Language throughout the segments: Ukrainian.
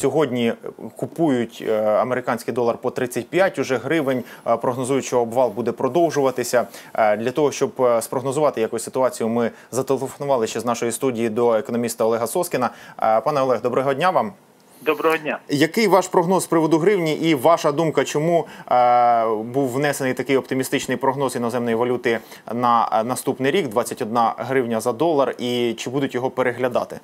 Сьогодні купують е, американський долар по 35 уже гривень. Е, Прогнозують, що обвал буде продовжуватися. Е, Для того, щоб е, спрогнозувати якусь ситуацію, ми зателефонували ще з нашої студії до економіста Олега Соскіна. Е, Пане Олег, доброго дня вам. Доброго дня. Який ваш прогноз з приводу гривні і ваша думка, чому е, був внесений такий оптимістичний прогноз іноземної валюти на е, наступний рік 21 гривня за долар, і чи будуть його переглядати?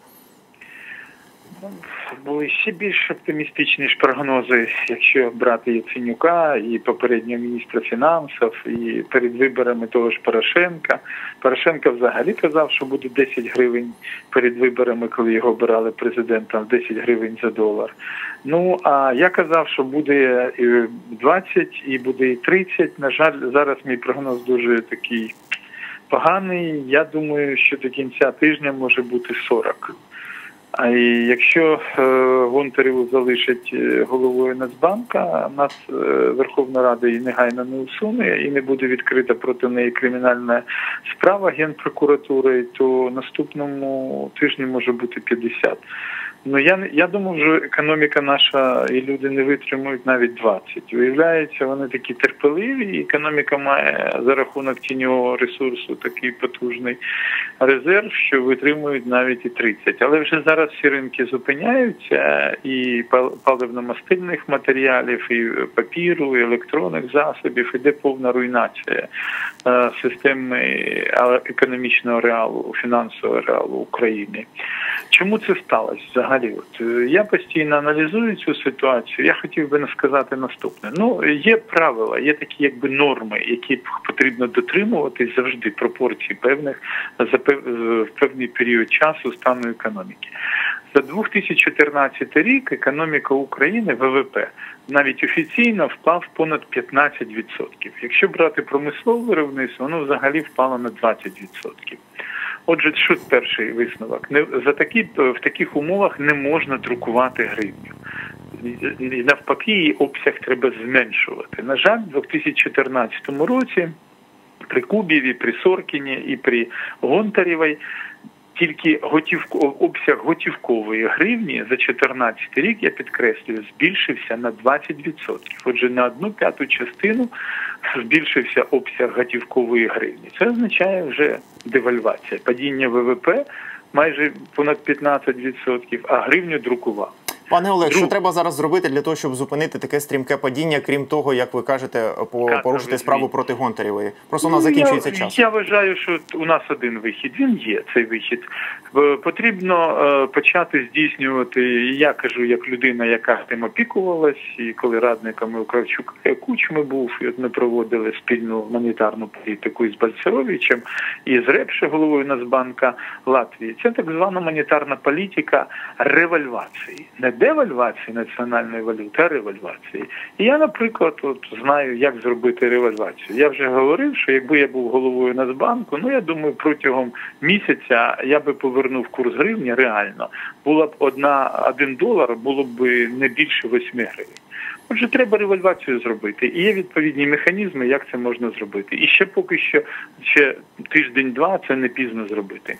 Були ще більш оптимістичні ж прогнози, якщо брати Яценюка і попереднього міністра фінансів, і перед виборами того ж Порошенка. Порошенко взагалі казав, що буде 10 гривень перед виборами, коли його обирали президентом, 10 гривень за долар. Ну а я казав, що буде і 20 і буде і 30. На жаль, зараз мій прогноз дуже такий поганий. Я думаю, що до кінця тижня може бути 40. А якщо Гонтарів залишить е, головою Нацбанка, нас е, Верховна Рада її негайно не усуне і не буде відкрита проти неї кримінальна справа Генпрокуратури, то наступному тижні може бути 50. Ну я я думав, що економіка наша і люди не витримують навіть 20. Виявляється, вони такі терпеливі, і економіка має за рахунок тіньового ресурсу такий потужний резерв, що витримують навіть і 30. Але вже зараз всі ринки зупиняються, і пал- паливно-мастильних матеріалів, і папіру, і електронних засобів іде повна руйнація е, системи економічного реалу, фінансового реалу України. Чому це сталося взагалі? От я постійно аналізую цю ситуацію. Я хотів би сказати наступне: ну є правила, є такі якби норми, які потрібно дотримуватись завжди пропорцій певних за в певний період часу стану економіки. За 2014 рік економіка України ВВП навіть офіційно впав понад 15%. Якщо брати промислове виробництво, воно взагалі впало на 20%. Отже, що перший висновок? Не за такі в таких умовах не можна друкувати гривню. Навпаки, її обсяг треба зменшувати. На жаль, в 2014 році при Кубіві, при Соркіні і при Гонтарєвій тільки готівко обсяг готівкової гривні за 2014 рік, я підкреслюю, збільшився на 20%. Отже, на одну п'яту частину збільшився обсяг готівкової гривні. Це означає вже девальвація, падіння ВВП майже понад 15%, а гривню друкував. Пане Олег, що треба зараз зробити для того, щоб зупинити таке стрімке падіння, крім того, як ви кажете, порушити справу проти Гонтарєвої? Просто у нас Ну, закінчується я, час. Я вважаю, що у нас один вихід. Він є цей вихід. Е, Потрібно е, почати здійснювати. Я кажу, як людина, яка тим опікувалась, і коли радниками у Кравчука Кучми був, і от ми проводили спільну гуманітарну політику із Бальцеровичем і з Репше, головою Нацбанка Латвії. Це так звана монетарна політика ревальвації, не девальвації національної валюти, а ревальвації. І я, наприклад, от знаю, як зробити ревальвацію. Я вже говорив, що якби я був головою Нацбанку, ну я думаю, протягом місяця я би повернув курс гривні реально. Була б одна один долар, було б не більше 8 гривень. Отже, треба револьвацію зробити. І є відповідні механізми, як це можна зробити. І ще поки що ще тиждень-два це не пізно зробити.